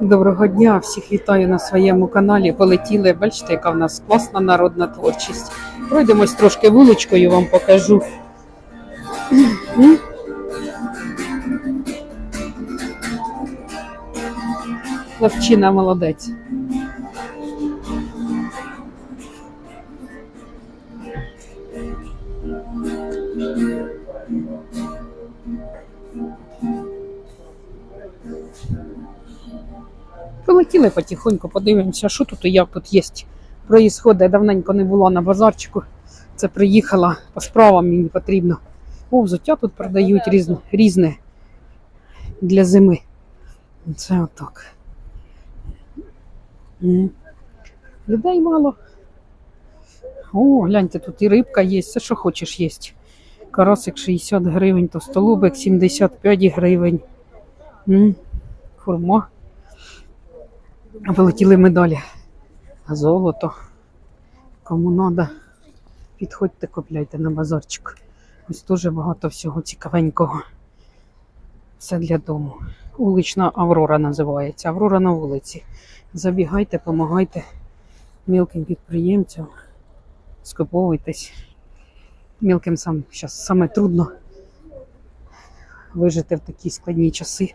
Доброго дня, всіх вітаю на своєму каналі. Полетіли. Бачите, яка в нас класна народна творчість. Пройдемось трошки вуличкою, вам покажу. Лавчина молодець. Полетіли потихоньку, подивимося, що тут і як тут є. Проїсходить, давненько не було на базарчику. Це приїхала по справам мені потрібно. О, взуття тут продають різне, різне для зими. Це отак. Людей мало. О, гляньте, тут і рибка є, все, що хочеш є. Карасик 60 гривень, товстолобик 75 гривень. М. Хурма. А Полетіли ми далі. Золото. Кому треба, підходьте, купляйте на базарчик. Ось дуже багато всього цікавенького. Все для дому. Улична Аврора називається. Аврора на вулиці. Забігайте, допомагайте мілким підприємцям. Скуповуйтесь. Мілким сам зараз саме трудно вижити в такі складні часи.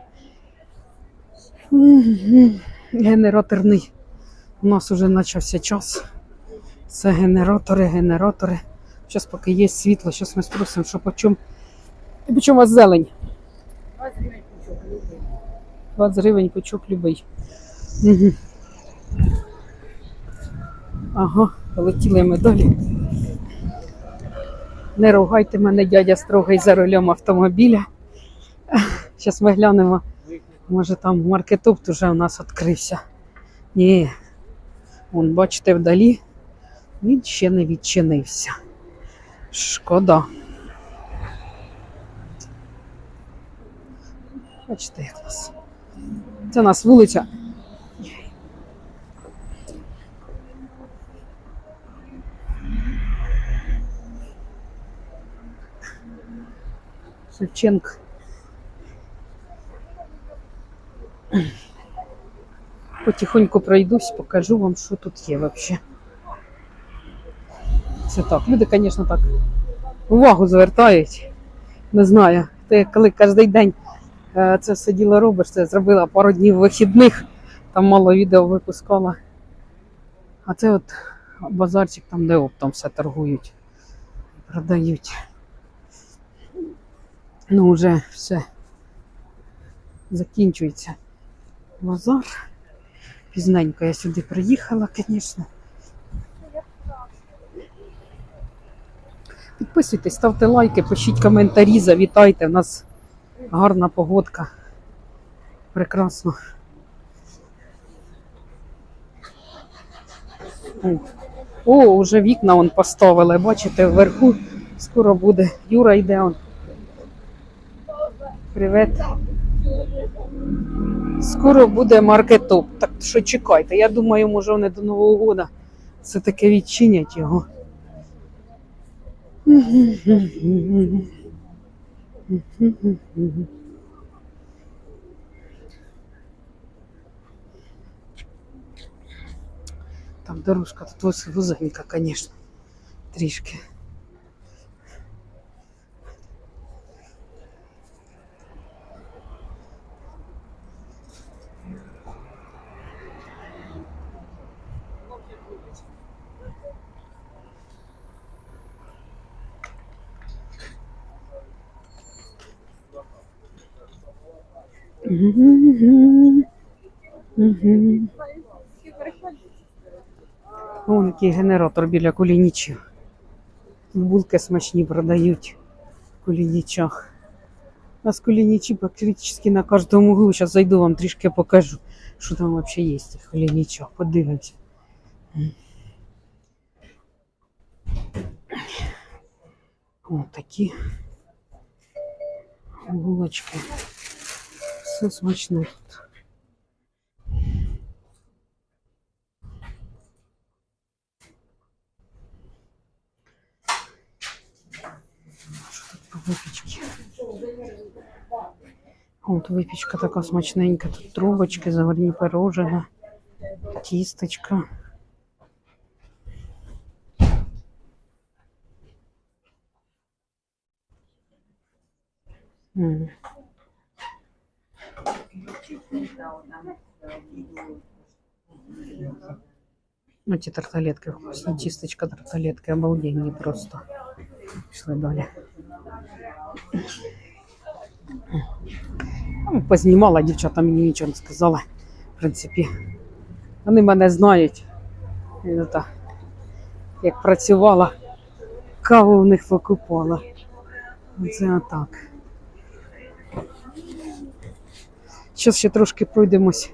Генераторний. У нас вже почався час. Це генератори, генератори. Зараз поки є світло, зараз ми спросимо, що по. І по чому у вас зелень? 20 гривень пучок любий. Угу. Ага, полетіли ми далі. Не ругайте мене, дядя строгий за рулем автомобіля. Зараз ми глянемо. Може там маркетопт уже у нас відкрився. Ні. Вон, бачите, вдалі. Він ще не відчинився. Шкода. Бачите, як нас. Це у нас вулиця. Шевченко. Потихоньку пройдусь, покажу вам, що тут є взагалі. Це так. Люди, звісно, так увагу звертають. Не знаю. Ти коли кожен день е, це все діло робиш, це зробила пару днів вихідних, там мало відео випускала. А це от базарчик, там, де оптом все торгують, продають. Ну, вже все закінчується базар. Пізненько я сюди приїхала, звісно. Підписуйтесь, ставте лайки, пишіть коментарі, завітайте. У нас гарна погодка. Прекрасно. О, вже вікна он поставили. Бачите, вверху скоро буде. Юра йде он. Привіт. Скоро буде маркетоп. Так що чекайте. Я думаю, може вони до Нового року все таки відчинять його. Там дорожка тут ось вузенька, звісно. Трішки. Який генератор біля кулінічів. Булки смачні продають в кулінічах. У нас кулінічі практично на кожному углу. Зараз зайду вам трішки покажу, що там взагалі є в кулінічах. Подивимося. Ось такі булочки. Все смачне тут. Що тут по випічці? От випічка така смачненька. Тут трубочки, заварні пирожина, тістечка. М. Ну, ті тарталетки вкусні, тістечка, тарталетки обалденні просто. Пішли далі. Познімала, дівчата мені нічого не сказали. В принципі, вони мене знають. Ну, як працювала, каву в них покупала. Оце отак. Зараз ще трошки пройдемось.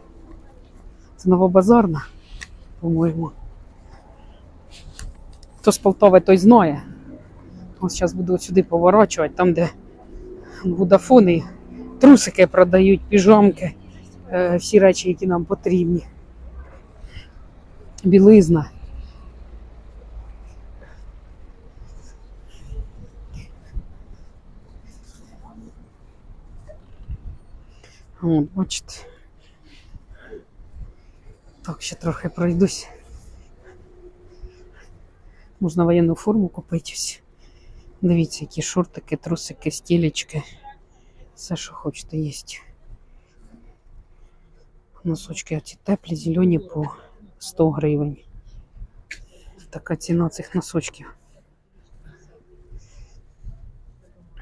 Це Новобазарна, по-моєму. Хто з Полтави, той знає. Ось зараз буду сюди поворачувати, там, де водафони, трусики продають, піжамки, е, всі речі, які нам потрібні. Білизна. От, бачите. Так, ще трохи пройдусь. Можна воєнну форму купити. Дивіться, які шортики, трусики, стілечки. Все, що хочете, є. Носочки оці теплі, зелені по 100 гривень. Така ціна цих носочків.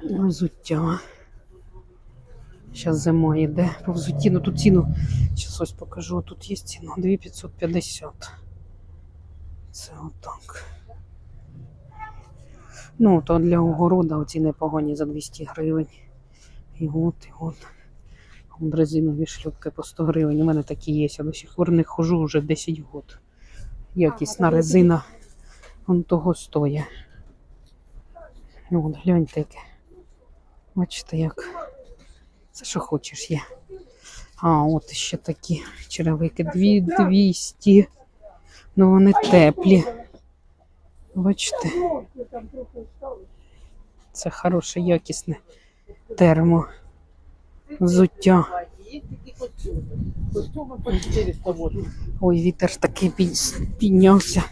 Взуття. Зараз зима йде. По взутті, ну тут ціну, зараз ось покажу, тут є ціна 2550. Це отак. Ну, то для огорода оці непогані за 200 гривень. І от, і от. Резинові шлюпки по 100 гривень. У мене такі є. Я до сих пор не хожу вже 10 років. Якісна резина. Вон того стоїть. От, гляньте яке. Бачите, як. Це що хочеш є. А, от ще такі черевики. Дві 200. Ну вони теплі. Бачите. Це хороше, якісне термо. Взуття. Костюмы по 480. Ой, вітер такий пі- піднявся.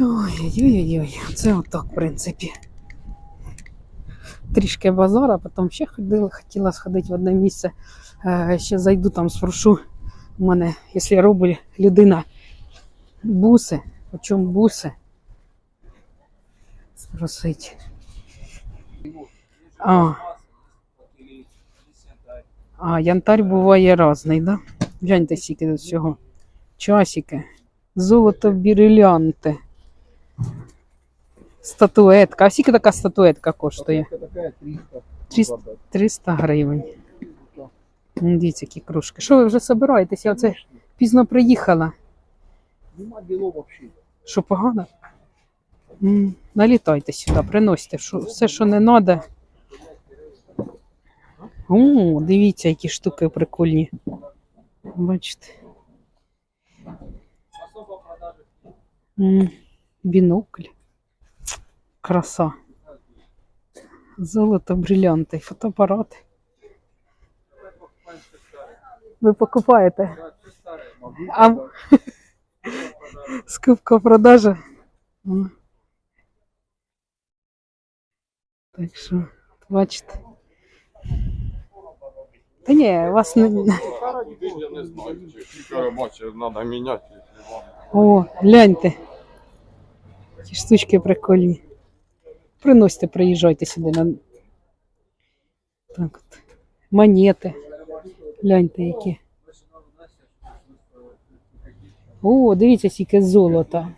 Ой-ой-ой, це отак, в принципі. Трішки базара, потім ще ходила, хотіла сходити в одне місце. Е, ще зайду там спрошу. У мене, якщо робить людина буси, по чому буси? Спросить. А, а янтарь буває різний, да? Гляньте скільки до всього. Часики. Золото брилянти. Статуетка. А скільки така статуетка коштує? 300. 300, 300 гривень. Дивіться, які кружки. Що ви вже собираєтеся? Оце пізно приїхала. Нема діло вообще. Що погано? М, Налітайте сюди, приносите що, все, що не треба. О, дивіться, які штуки прикольні. Бачите. М, Бінокль. Краса. Золото, брилянти, фотоапарати. Ви покупаєте? А скупка продажа. М. Так що, бачите. Та ні, вас не. Я не знаю, чи скільки бачив, треба міняти. якщо вам. О, гляньте. Ті штучки прикольні. Приносьте, приїжджайте сюди на. Так от. Монети. Гляньте які. О, дивіться, скільки золота.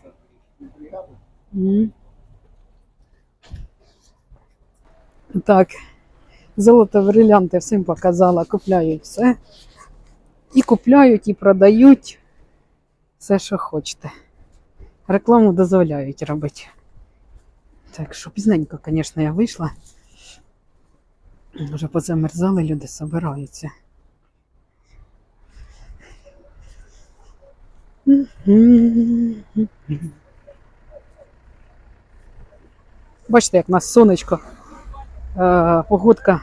Так. Золото брилянти всім показала, купляють все. І купляють, і продають все, що хочете. Рекламу дозволяють робити. Так що пізненько, звісно, я вийшла. Вже позамерзали, люди собираються. Бачите, як у нас сонечко, е, погодка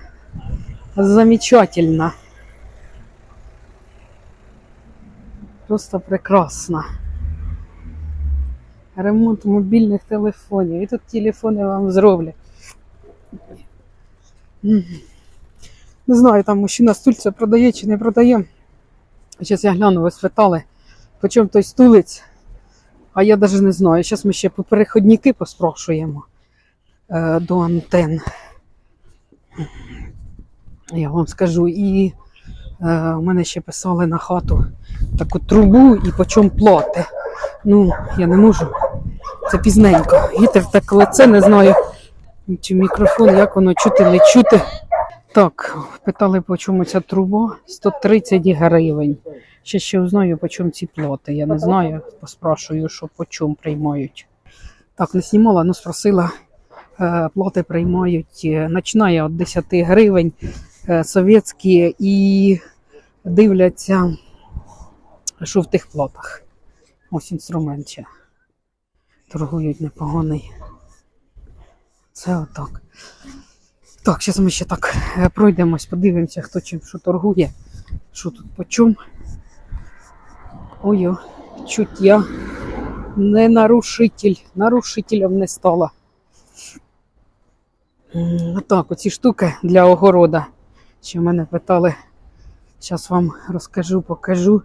замечательно. Просто прекрасно. Ремонт мобільних телефонів. І тут телефони вам зроблять. Не знаю, там мужчина стульця продає чи не продає. Зараз я гляну, ви спитали, по чому той стулець. А я навіть не знаю. Зараз ми ще по переходники поспрашуємо е, до антен. Я вам скажу. І е, у мене ще писали на хату таку трубу і по чому плати. Ну, я не можу. Це пізненько. Вітер так лице, не знаю. Чи мікрофон, як воно чути, не чути. Так, питали, по чому ця труба? 130 гривень. Ще ще узнаю, по чому ці плати. Я не знаю, поспрашую, що по чому приймають. Так, не знімала, але спросила. Е, Плати приймають, е, починає від 10 гривень е, совєтські і дивляться, що в тих платах. Ось інструмент ще. Торгують непоганий. Це отак. Так, зараз ми ще так пройдемось, подивимося, хто чим що торгує, що тут по чому. Ой, чуть я не нарушитель, нарушителем не стала. Так, оці штуки для огорода. Ще мене питали. Зараз вам розкажу, покажу.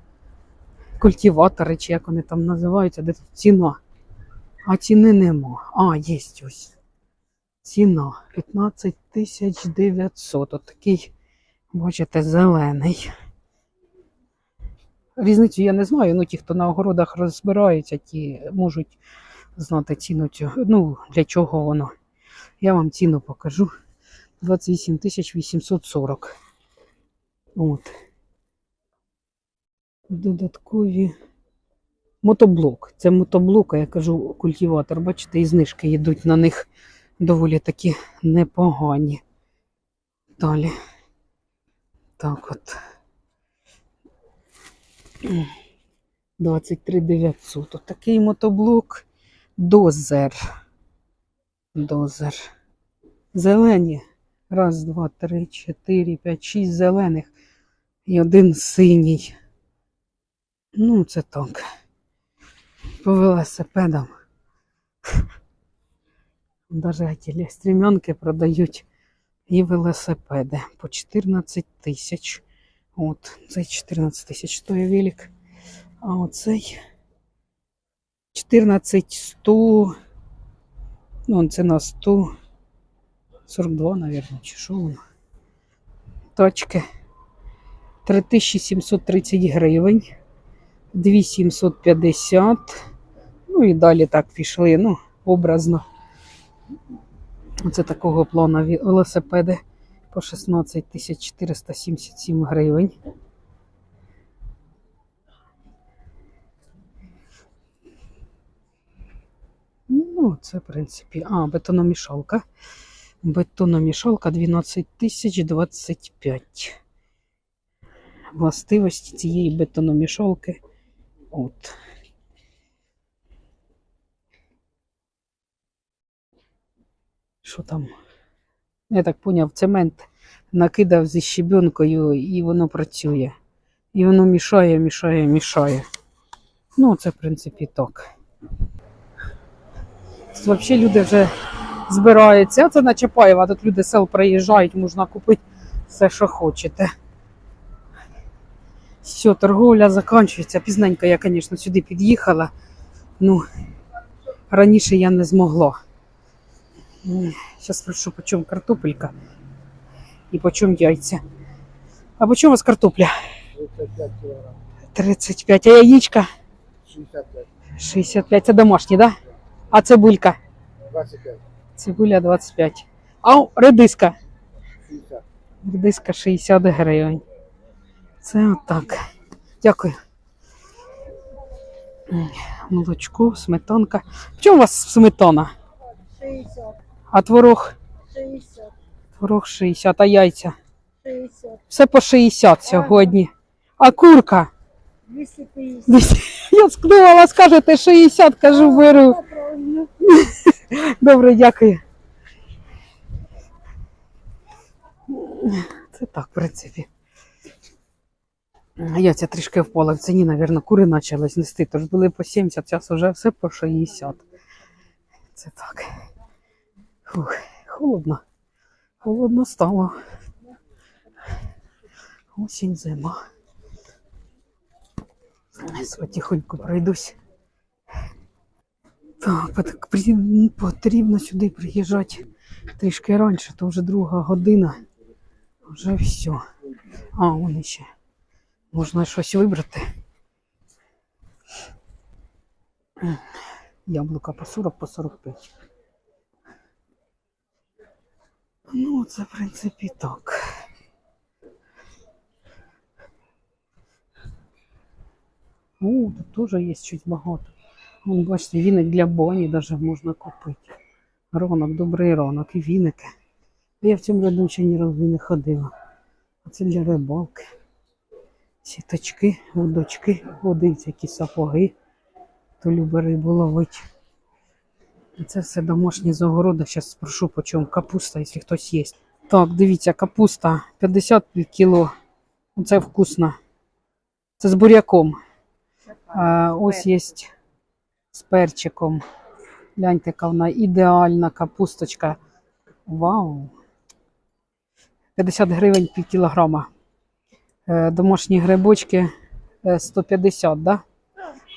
Культиватори, чи як вони там називаються, де тут ціна. А ціни нема. А, є ось. Ціна 15 тисяч 900. Отакий, бачите, зелений. Різницю я не знаю, ну ті, хто на огородах розбираються, ті можуть знати ціну цього. Ну, для чого воно. Я вам ціну покажу. 28 840. От. Додаткові. Мотоблок. Це мотоблок, я кажу культиватор. Бачите, і знижки йдуть на них доволі такі непогані. Далі. Так от. 23 900. Отакий мотоблок. Дозер. Дозер. Зелені. Раз, два, три, чотири, п'ять, шість зелених. І один синій. Ну, це так. По велосипедам. Даже ті стрімянки продають і велосипеди по 14 тисяч. От, цей 14 тисяч стоїть велик. А оцей 14 100. Ну, на 142, наверное, чи що воно. Тачки 3730 гривень. 2750. Ну і далі так пішли, ну, образно. Оце такого плану велосипеди по 16 477 гривень. Ну, це, в принципі, а, бетономішалка. Бетономішалка 12 тисяч 25. Властивості цієї бетономішалки. От. Що там? Я так поняв, цемент накидав зі щебенкою і воно працює. І воно мішає, мішає, мішає. Ну, це, в принципі, так. Взагалі люди вже збираються. Це на Чапаєва, тут люди сел приїжджають, можна купити все, що хочете. Все, торговля закінчується. Пізненько я, звісно, сюди під'їхала. Ну, раніше я не змогла. Зараз спрошу, по чому картопелька і по чому яйця. А по чому у вас картопля? 35 килограмм. 35, а яєчка 65. 65. Це домашні, так? Да? А цибулька? 25. Цибуля 25. А редиска? 60. Редиска 60 гривень. Це отак. Дякую. Молочко, сметанка. В чому у вас сметана? 60, А творог? 60, Творог 60, а яйця? 60, Все по 60 сьогодні. А курка? 250. Я скнула, скажете 60, кажу, беру. Добре, дякую. Це так, в принципі. Яйця трішки впала в ціні, мабуть, кури почали нести, тож були по 70, зараз вже все по 60. Це так. Фух, холодно. Холодно стало. Осінь, зима. Потихоньку пройдусь. Так, потрібно сюди приїжджати трішки раніше, то вже друга година. Вже все. А, вон ще. Можна щось вибрати. Яблука по 40, по 45. Ну, це, в принципі, так. О, тут теж є щось багато. Вон, бачите, віник для бані навіть можна купити. Ранок, добрий ранок і віники. Я в цьому году ще ні разу не ходила. А це для рибалки. Сіточки, водочки, водиться, які сапоги. Хто любить рибу ловить. Це все домашнє з огорода. Зараз спрошу, по чому капуста, якщо хтось є. Так, дивіться, капуста 50 кіло. Це вкусно. Це з буряком. А, ось є з перчиком. Гляньте, яка вона ідеальна капусточка. Вау! 50 гривень пів кілограма. Е, Домашні грибочки е, 150, да?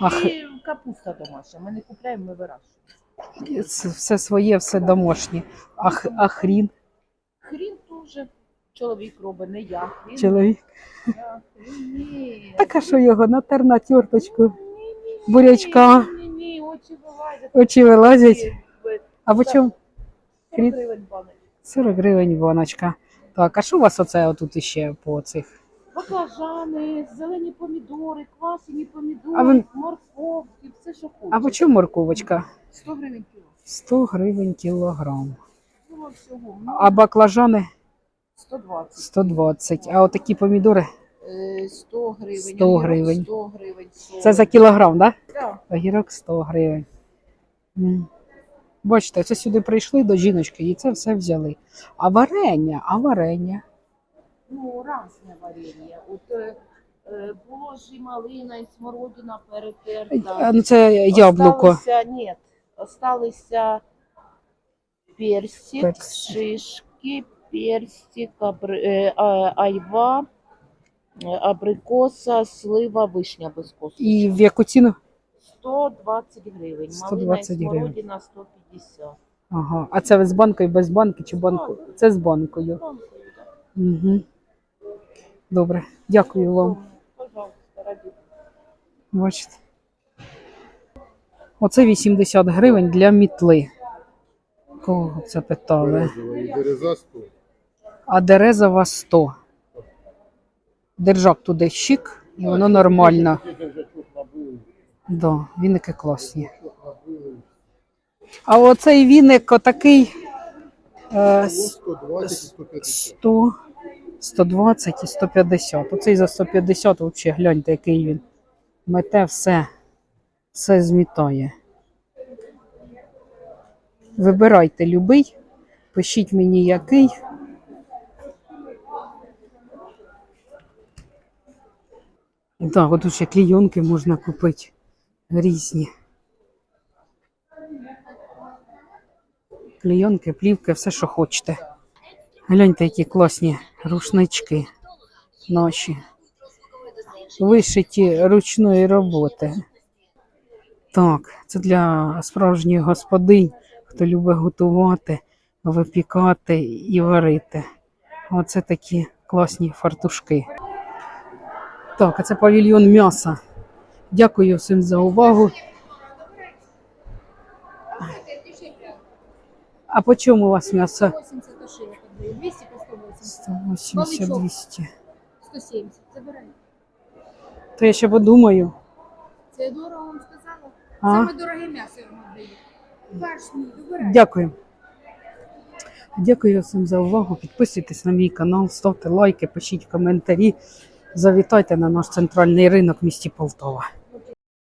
Ах. І капуста домашня. Ми не купляємо, ми вирощуємо. Все своє, все домашнє. А, а хрін Хрін теж чоловік робить, не я. Хрін, чоловік. я. Хрін, ні. Так а що його? Натер на терточку. бурячка. Ні, ні, ні, очі вилазять. Очі вилазять. А по чому? 40 гривень баночка. 40 гривень баночка. Так, а що у вас оце отут іще по цих? Баклажани, зелені помідори, квасені помідори, А ви- морковки, все, що хочеш. А по чому морковочка? 100 гривень кіло. 100 гривень кілограм. Всього всього. Ну, А баклажани 120. 120. А отакі помідори Е, 100 гривень. 100 огірок гривень. 100 гривень. 40. це за кілограм, так? Да? Да. Огірок 100 гривень. М. Бачите, це сюди прийшли до жіночки і це все взяли. А варення, а варення. Ну, разне варення. От е, е, було ж і малина, і смородина А, перетерта. Ну це яблуко. Осталися, ні, осталися персик, Персик. шишки, персик, абри, е, айва, е, абрикоса, слива, вишня без косточки. І в яку ціну? 120 гривень. 120 малина і гривень. смородина 150. Ага. А це ви з банкою, без банки чи банку? Це з банкою. Угу. Добре, дякую вам. Пожалуйста, раді. Бачите. Оце 80 гривень для мітли. Кого це питали? А дерезова 100. Держак туди щик, і воно нормально. Да, віники класні. А оцей віник отакий е, 120 і 150. 100, 120 і 150. Оцей за 150 взагалі гляньте, який він. Мете все, все змітає. Вибирайте любий, пишіть мені який. Так, от ще клійонки можна купити різні. Клійонки, плівки, все, що хочете. Гляньте, які класні рушнички наші. Вишиті ручної роботи. Так, це для справжніх господинь, хто любить готувати, випікати і варити. Оце такі класні фартушки. Так, а це павільйон м'яса. Дякую всім за увагу. А по чому у вас м'ясо? 80 то широко даю. 200 по 180. 180 200 170. Забирай. То я ще подумаю. Це дорого вам. А? Саме дороге м'ясо йому дають. даю. Фарш. Дякую. Дякую всім за увагу. Підписуйтесь на мій канал, ставте лайки, пишіть коментарі. Завітайте на наш центральний ринок в місті Полтава.